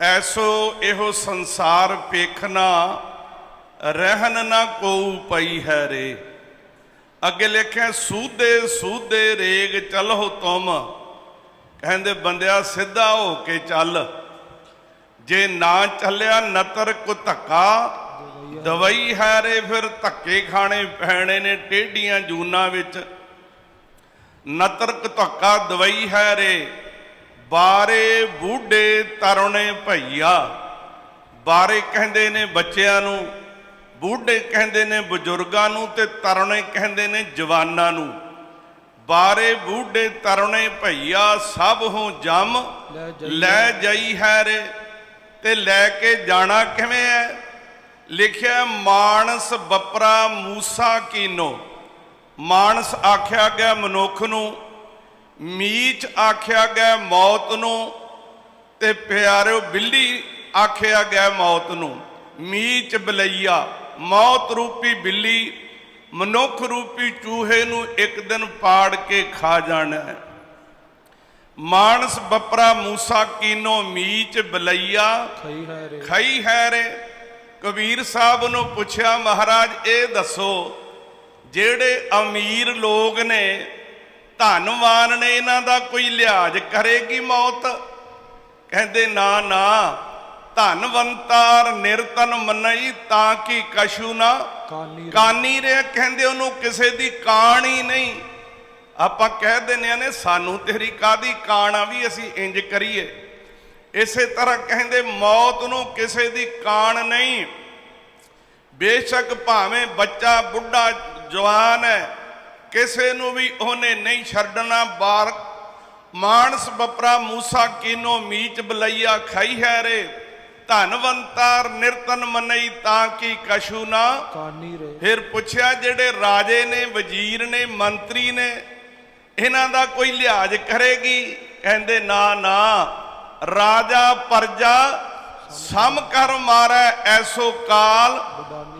ਐਸੋ ਇਹੋ ਸੰਸਾਰ ਪੇਖਣਾ ਰਹਿਨ ਨਾ ਕੋਉ ਪਈ ਹੈ ਰੇ। ਅੱਗੇ ਲਿਖਿਆ, ਸੂਦੇ ਸੂਦੇ ਰੇਗ ਚਲੋ ਤੁਮ। ਕਹਿੰਦੇ, ਬੰਦਿਆ ਸਿੱਧਾ ਹੋ ਕੇ ਚੱਲ। ਜੇ ਨਾ ਚੱਲਿਆ, ਨਤਰ ਕੋ ਧੱਕਾ। ਦਵਾਈ ਹੈ ਰੇ, ਫਿਰ ਧੱਕੇ ਖਾਣੇ ਪੈਣੇ ਨੇ ਟੇਢੀਆਂ ਜੂਨਾਂ ਵਿੱਚ। ਨਤਰਕ ਧੱਕਾ, ਦਵਾਈ ਹੈ ਰੇ। ਬਾਰੇ ਬੂਢੇ ਤਰੁਣੇ ਭਈਆ। ਬਾਰੇ ਕਹਿੰਦੇ ਨੇ ਬੱਚਿਆਂ ਨੂੰ ਬੂਢੇ ਕਹਿੰਦੇ ਨੇ ਬਜ਼ੁਰਗਾਂ ਨੂੰ ਤੇ ਤਰੁਣੇ ਕਹਿੰਦੇ ਨੇ ਜਵਾਨਾਂ ਨੂੰ। ਬਾਰੇ ਬੂਢੇ ਤਰੁਣੇ ਭਈਆ ਸਭ ਹੋ ਜਮ ਲੈ ਜਾਈ ਲੈ ਜਾਈ ਹੈ ਰੇ ਤੇ ਲੈ ਕੇ ਜਾਣਾ ਕਿਵੇਂ ਹੈ ਲਿਖਿਆ ਮਾਨਸ ਬਪਰਾ ਮੂਸਾ ਕੀਨੋ। ਮਾਨਸ ਆਖਿਆ ਗਿਆ ਮਨੁੱਖ ਨੂੰ ਮੀਚ ਆਖਿਆ ਗਿਆ ਮੌਤ ਨੂੰ ਤੇ ਪਿਆਰਿਓ ਬਿੱਲੀ ਆਖਿਆ ਗਿਆ ਮੌਤ ਨੂੰ। ਮੀਚ ਬਲਈਆ ਮੌਤ ਰੂਪੀ ਬਿੱਲੀ ਮਨੁੱਖ ਰੂਪੀ ਚੂਹੇ ਨੂੰ ਇੱਕ ਦਿਨ ਪਾੜ ਕੇ ਖਾ ਜਾਣਾ ਹੈ। ਮਾਨਸ ਬਪਰਾ ਮੂਸਾ ਕੀਨੋ ਮੀਚ ਬਲਈਆ ਖਈ ਹੈ ਰੇ। ਖਈ ਹੈ ਰੇ। ਕਬੀਰ ਸਾਹਿਬ ਨੂੰ ਪੁੱਛਿਆ ਮਹਾਰਾਜ ਇਹ ਦੱਸੋ ਜਿਹੜੇ ਅਮੀਰ ਲੋਕ ਨੇ ਧਨਵਾਨ ਨੇ ਇਹਨਾਂ ਦਾ ਕੋਈ ਲਿਹਾਜ਼ ਕਰੇਗੀ ਮੌਤ? ਕਹਿੰਦੇ ਨਾ ਨਾ ਧਨਵੰਤਾਰ ਨਿਰਤਨ ਮੰਨਈ ਤਾਂ ਕਿ ਕਸ਼ੂ ਨਾ। ਕਾਨੀ ਰੇ। ਕਹਿੰਦੇ ਉਹਨੂੰ ਕਿਸੇ ਦੀ ਕਾਣ ਹੀ ਨਹੀਂ। ਆਪਾਂ ਕਹਿ ਦਿੰਦੇ ਆ ਨੇ ਸਾਨੂੰ ਤੇਰੀ ਕਾਦੀ ਕਾਣ ਆ ਵੀ ਅਸੀਂ ਇੰਜ ਕਰੀਏ? ਇਸੇ ਤਰ੍ਹਾਂ ਕਹਿੰਦੇ ਮੌਤ ਨੂੰ ਕਿਸੇ ਦੀ ਕਾਣ ਨਹੀਂ। ਬੇਸ਼ੱਕ ਭਾਵੇਂ ਬੱਚਾ ਬੁੱਢਾ ਜਵਾਨ ਹੈ ਕਿਸੇ ਨੂੰ ਵੀ ਉਹਨੇ ਨਹੀਂ ਛੱਡਣਾ ਬਾਰ ਮਾਨਸ ਬਪਰਾ ਮੂਸਾ ਕੀਨੋ ਮੀਚ ਬਲਈਆ ਖਾਈ ਹੈ ਰੇ। ਧਨਵੰਤਾਰ ਨਿਰਤਨ ਮਨਈ ਤਾਂ ਕਿ ਕਸ਼ੂ ਨਾ। ਕਾਨੀ ਰੇ। ਫਿਰ ਪੁੱਛਿਆ ਜਿਹੜੇ ਰਾਜੇ ਨੇ ਵਜ਼ੀਰ ਨੇ ਮੰਤਰੀ ਨੇ ਇਹਨਾਂ ਦਾ ਕੋਈ ਲਿਹਾਜ਼ ਕਰੇਗੀ? ਕਹਿੰਦੇ ਨਾ ਨਾ ਰਾਜਾ ਪਰਜਾ ਸਮ ਕਰ ਮਾਰੈ ਐਸੋ ਕਾਲ।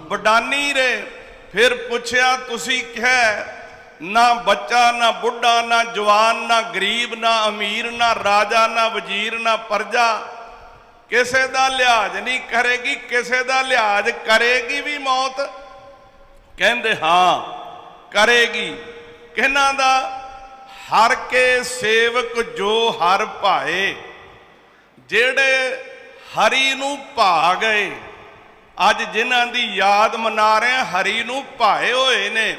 ਬਡਾਨੀ ਰੇ। ਫਿਰ ਪੁੱਛਿਆ ਤੁਸੀਂ ਕਹਿ ਨਾ ਬੱਚਾ, ਨਾ ਬੁੱਢਾ, ਨਾ ਜਵਾਨ, ਨਾ ਗਰੀਬ, ਨਾ ਅਮੀਰ, ਨਾ ਰਾਜਾ, ਨਾ ਵਜ਼ੀਰ, ਨਾ ਪਰਜਾ। ਕਿਸੇ ਦਾ ਲਿਹਾਜ਼ ਨਹੀਂ ਕਰੇਗੀ, ਕਿਸੇ ਦਾ ਲਿਹਾਜ਼ ਕਰੇਗੀ ਵੀ ਮੌਤ। ਕਹਿੰਦੇ ਹਾਂ, ਕਰੇਗੀ। ਕਿਹਨਾਂ ਦਾ? ਹਰ ਕੇ ਸੇਵਕ ਜੋ ਹਰ ਭਾਏ, ਜਿਹੜੇ ਹਰੀ ਨੂੰ ਭਾ ਗਏ। ਅੱਜ ਜਿਨ੍ਹਾਂ ਦੀ ਯਾਦ ਮਨਾ ਰਹੇ ਹਰੀ ਨੂੰ ਭਾਏ ਹੋਏ ਨੇ।